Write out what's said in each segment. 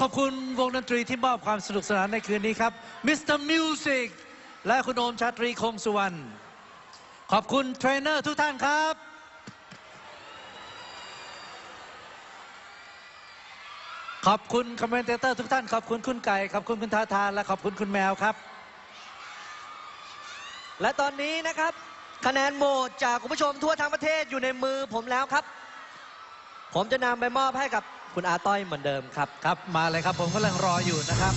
ขอบคุณวงดนตรีที่มอบความสนุกสนานในคืนนี้ครับมิสเตอร์มิวสิกและคุณโอมชาตรีคงสุวรรณขอบคุณเทรนเนอร์ทุกท่านครับขอบคุณคอมเมนเตอร์ทุกท่าน ขอบคุณคุณไก่ ขอบคุณคุณทาทาน และขอบคุณคุณแมวครับ และตอนนี้นะครับ คะแนนโหวตจากคุณผู้ชมทั่วทั้งประเทศอยู่ในมือผมแล้วครับ ผมจะนำไปมอบให้กับ คุณอาต้อยเหมือนเดิมครับ ครับ มาเลยครับผมกำลังรออยู่นะครับ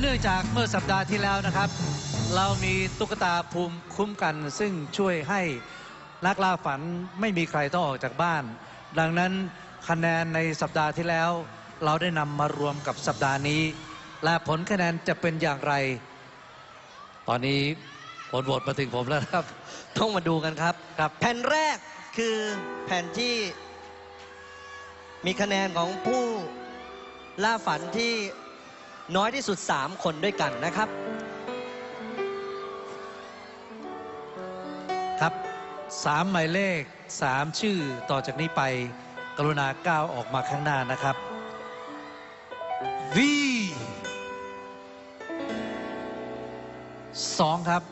เนื่องจากเมื่อสัปดาห์ที่แล้วนะครับ เรามีตุ๊กตาภูมิคุ้มกัน ซึ่งช่วยให้นักล่าฝันไม่มีใครต้องออกจากบ้าน ดังนั้นคะแนนในสัปดาห์ที่แล้ว เราได้นำมารวมกับสัปดาห์นี้ และผลคะแนนจะเป็นอย่างไร ตอนนี้ผลโหวตมาถึงผมแล้วครับ ต้องมาดูกันครับครับ แผ่นแรกคือแผ่นที่มีคะแนนของผู้ล่าฝันที่ น้อยที่สุด 3 คนด้วยกันนะครับ ครับสามหมายเลขสามชื่อต่อจากนี้ไป กรุณาก้าวออกมาข้างหน้านะครับ V สองครับ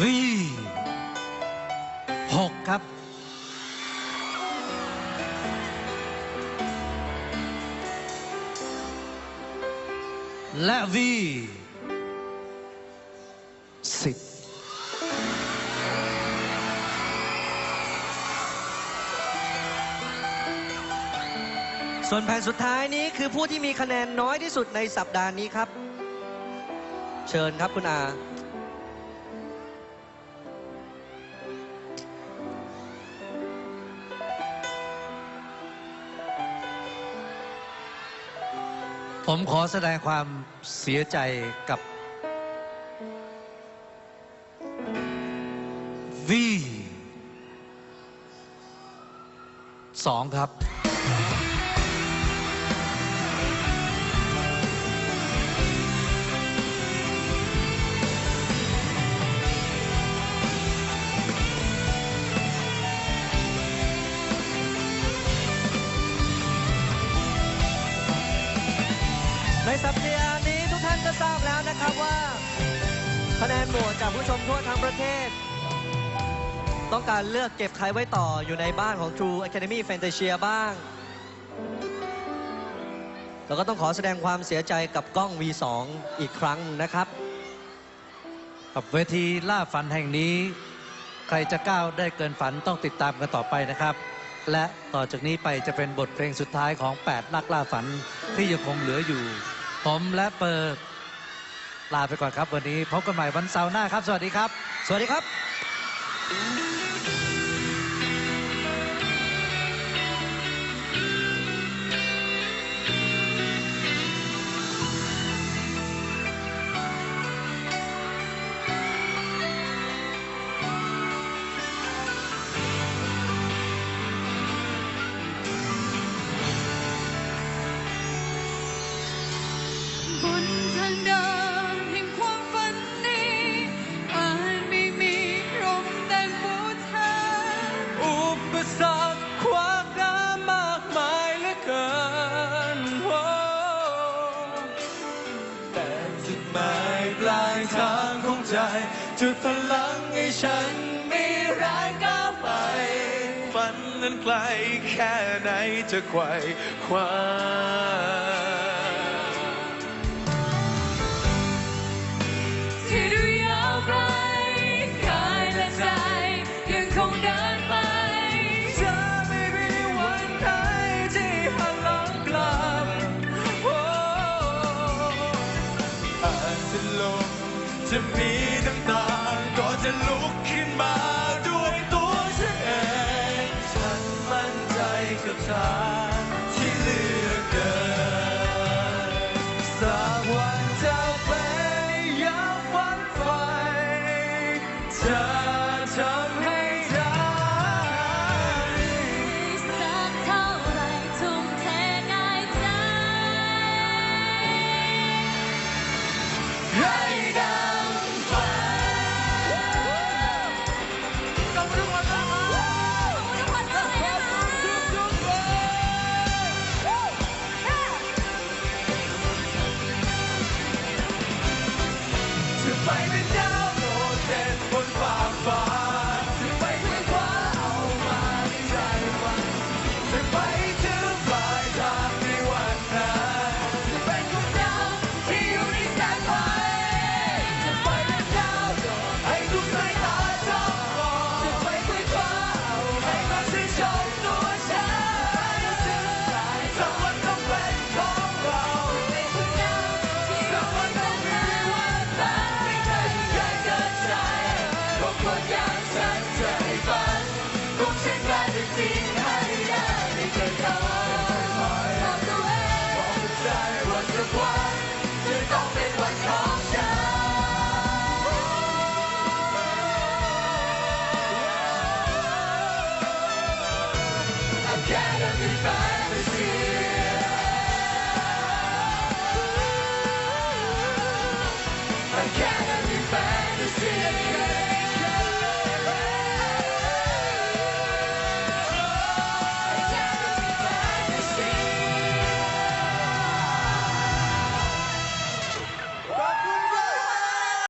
V ครับและ V สิบส่วนแผ่นสุดท้ายนี้คือผู้ที่มีคะแนนน้อยที่สุดในสัปดาห์นี้ครับ เชิญครับคุณอา ผมขอแสดงความเสียใจกับ V สองครับ สัปดาห์นี้ทุกท่านก็ทราบแล้วนะครับว่า คะแนนโหวตจากผู้ชมทั่วทั้งประเทศ ต้องการเลือกเก็บใครไว้ต่ออยู่ในบ้านของ True Academy Fantasia บ้าง แล้วก็ต้องขอแสดงความเสียใจกับกล้อง V2 อีกครั้งนะครับ กับเวทีล่าฝันแห่งนี้ ใครจะก้าวได้เกินฝันต้องติดตามกันต่อไปนะครับและต่อจากนี้ไปจะเป็นบทเพลงสุดท้ายของ 8 นักล่าฝันที่ยังคงเหลืออยู่ ผมและเปิดลาไปก่อนครับ วันนี้พบกันใหม่วันเสาร์หน้าครับ สวัสดีครับ สวัสดีครับ บนทางเดินแห่งความฝันนี้อาจไม่มีร่มแดงปูทางอุปสรรคขวางหน้ามากมายเหลือเกินโอ้แต่จุดหมายปลายทางของใจ จุดพลังให้ฉันมีแรงก้าวไป ฝันนั้นไกลแค่ไหนจะไขว่คว้า จะมีน้ำตาก็จะลุกขึ้นมาด้วยตัวฉันเองฉันมั่นใจกับทางที่เลือกเกินสักวันจะไปยับฝันไฟจะทำ Simon goodbye.